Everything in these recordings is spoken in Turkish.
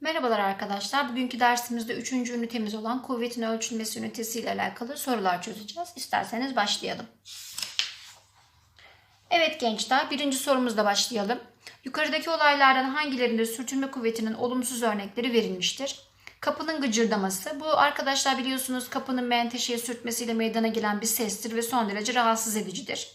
Merhabalar arkadaşlar. Bugünkü dersimizde 3. ünitemiz olan kuvvetin ölçülmesi ünitesi ile alakalı sorular çözeceğiz. İsterseniz başlayalım. Evet gençler, birinci sorumuzla başlayalım. Yukarıdaki olaylardan hangilerinde sürtünme kuvvetinin olumsuz örnekleri verilmiştir? Kapının gıcırdaması. Bu arkadaşlar biliyorsunuz kapının menteşeye sürtmesiyle meydana gelen bir sestir ve son derece rahatsız edicidir.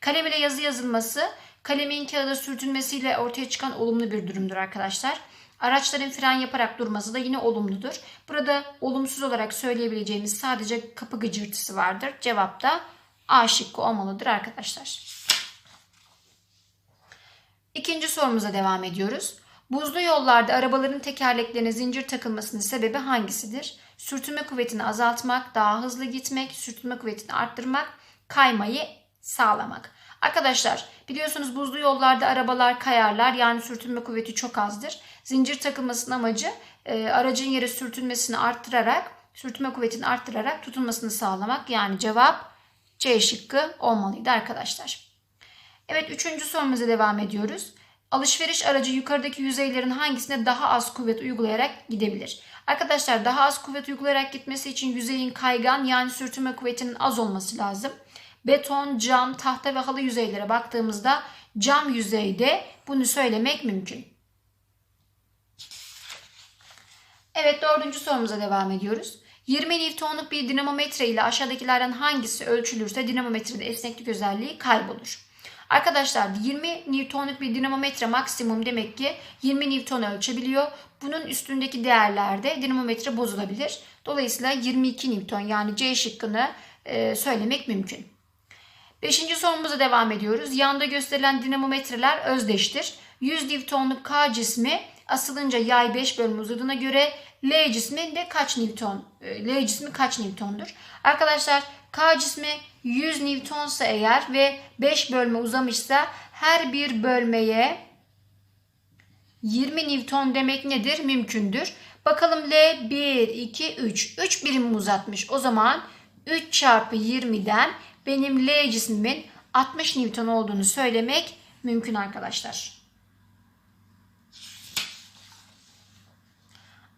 Kalem ile yazı yazılması, kalemin kağıda sürtünmesiyle ortaya çıkan olumlu bir durumdur arkadaşlar. Araçların fren yaparak durması da yine olumludur. Burada olumsuz olarak söyleyebileceğimiz sadece kapı gıcırtısı vardır. Cevap da A şıkkı olmalıdır arkadaşlar. İkinci sorumuza devam ediyoruz. Buzlu yollarda arabaların tekerleklerine zincir takılmasının sebebi hangisidir? Sürtünme kuvvetini azaltmak, daha hızlı gitmek, sürtünme kuvvetini arttırmak, kaymayı sağlamak. Arkadaşlar biliyorsunuz buzlu yollarda arabalar kayarlar yani sürtünme kuvveti çok azdır. Zincir takılmasının amacı e, aracın yere sürtünmesini arttırarak, sürtünme kuvvetini arttırarak tutunmasını sağlamak. Yani cevap C şıkkı olmalıydı arkadaşlar. Evet üçüncü sorumuza devam ediyoruz. Alışveriş aracı yukarıdaki yüzeylerin hangisine daha az kuvvet uygulayarak gidebilir? Arkadaşlar daha az kuvvet uygulayarak gitmesi için yüzeyin kaygan yani sürtünme kuvvetinin az olması lazım. Beton, cam, tahta ve halı yüzeylere baktığımızda cam yüzeyde bunu söylemek mümkün. Evet dördüncü sorumuza devam ediyoruz. 20 Newton'luk bir dinamometre ile aşağıdakilerden hangisi ölçülürse dinamometrede esneklik özelliği kaybolur. Arkadaşlar 20 Newton'luk bir dinamometre maksimum demek ki 20 Newton ölçebiliyor. Bunun üstündeki değerlerde dinamometre bozulabilir. Dolayısıyla 22 Newton yani C şıkkını e, söylemek mümkün. Beşinci sorumuza devam ediyoruz. Yanda gösterilen dinamometreler özdeştir. 100 Newton'luk K cismi asılınca yay 5 bölüm uzadığına göre L cismi de kaç Newton? e, L cismi kaç Newton'dur? Arkadaşlar K cismi 100 Newtonsa eğer ve 5 bölme uzamışsa her bir bölmeye 20 Newton demek nedir? Mümkündür. Bakalım L 1, 2, 3. 3 birim uzatmış. O zaman 3 çarpı 20'den benim L cismimin 60 Newton olduğunu söylemek mümkün arkadaşlar.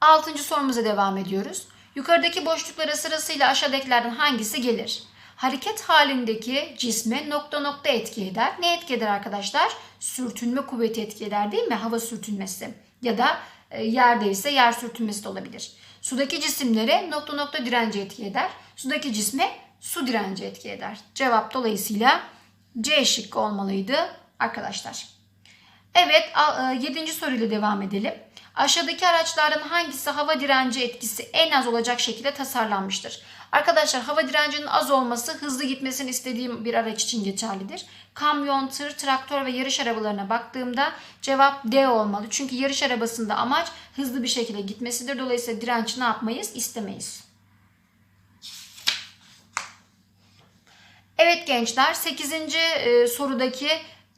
Altıncı sorumuza devam ediyoruz. Yukarıdaki boşluklara sırasıyla aşağıdakilerden hangisi gelir? Hareket halindeki cisme nokta nokta etki eder. Ne etki eder arkadaşlar? Sürtünme kuvveti etki eder değil mi? Hava sürtünmesi ya da e, yerde ise yer sürtünmesi de olabilir. Sudaki cisimlere nokta nokta direnci etki eder. Sudaki cisme su direnci etki eder. Cevap dolayısıyla C şıkkı olmalıydı arkadaşlar. Evet 7. soruyla devam edelim. Aşağıdaki araçlardan hangisi hava direnci etkisi en az olacak şekilde tasarlanmıştır? Arkadaşlar hava direncinin az olması hızlı gitmesini istediğim bir araç için geçerlidir. Kamyon, tır, traktör ve yarış arabalarına baktığımda cevap D olmalı. Çünkü yarış arabasında amaç hızlı bir şekilde gitmesidir. Dolayısıyla direnç ne yapmayız? İstemeyiz. Evet gençler 8. E, sorudaki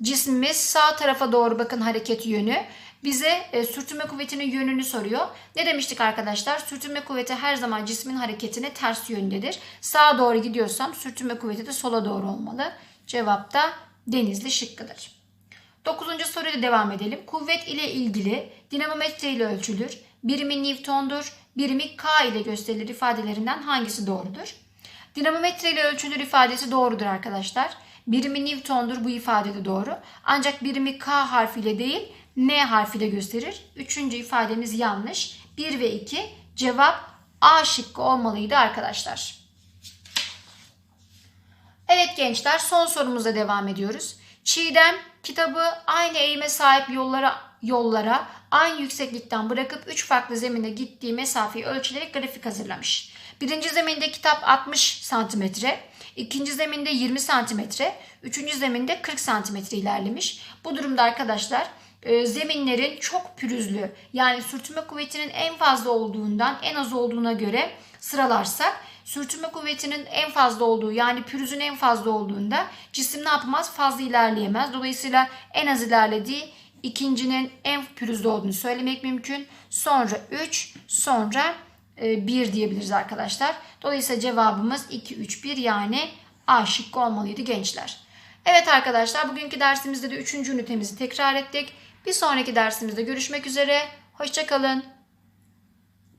cismimiz sağ tarafa doğru bakın hareket yönü. Bize e, sürtünme kuvvetinin yönünü soruyor. Ne demiştik arkadaşlar? Sürtünme kuvveti her zaman cismin hareketine ters yöndedir. Sağa doğru gidiyorsam sürtünme kuvveti de sola doğru olmalı. Cevap da denizli şıkkıdır. Dokuzuncu soruyla devam edelim. Kuvvet ile ilgili dinamometre ile ölçülür. Birimi Newton'dur. Birimi K ile gösterilir ifadelerinden hangisi doğrudur? Dinamometre ile ölçülür ifadesi doğrudur arkadaşlar. Birimi Newton'dur bu ifade de doğru. Ancak birimi K harfiyle değil N harfiyle gösterir. Üçüncü ifademiz yanlış. 1 ve 2 cevap A şıkkı olmalıydı arkadaşlar. Evet gençler son sorumuza devam ediyoruz. Çiğdem kitabı aynı eğime sahip yollara yollara aynı yükseklikten bırakıp 3 farklı zemine gittiği mesafeyi ölçülerek grafik hazırlamış. Birinci zeminde kitap 60 santimetre, ikinci zeminde 20 santimetre, üçüncü zeminde 40 santimetre ilerlemiş. Bu durumda arkadaşlar e, zeminlerin çok pürüzlü yani sürtünme kuvvetinin en fazla olduğundan en az olduğuna göre sıralarsak sürtünme kuvvetinin en fazla olduğu yani pürüzün en fazla olduğunda cisim ne yapamaz? Fazla ilerleyemez. Dolayısıyla en az ilerlediği ikincinin en pürüzlü olduğunu söylemek mümkün. Sonra 3, sonra 1 e, diyebiliriz arkadaşlar. Dolayısıyla cevabımız 2, 3, 1 yani A şıkkı olmalıydı gençler. Evet arkadaşlar bugünkü dersimizde de 3. ünitemizi tekrar ettik. Bir sonraki dersimizde görüşmek üzere. Hoşçakalın.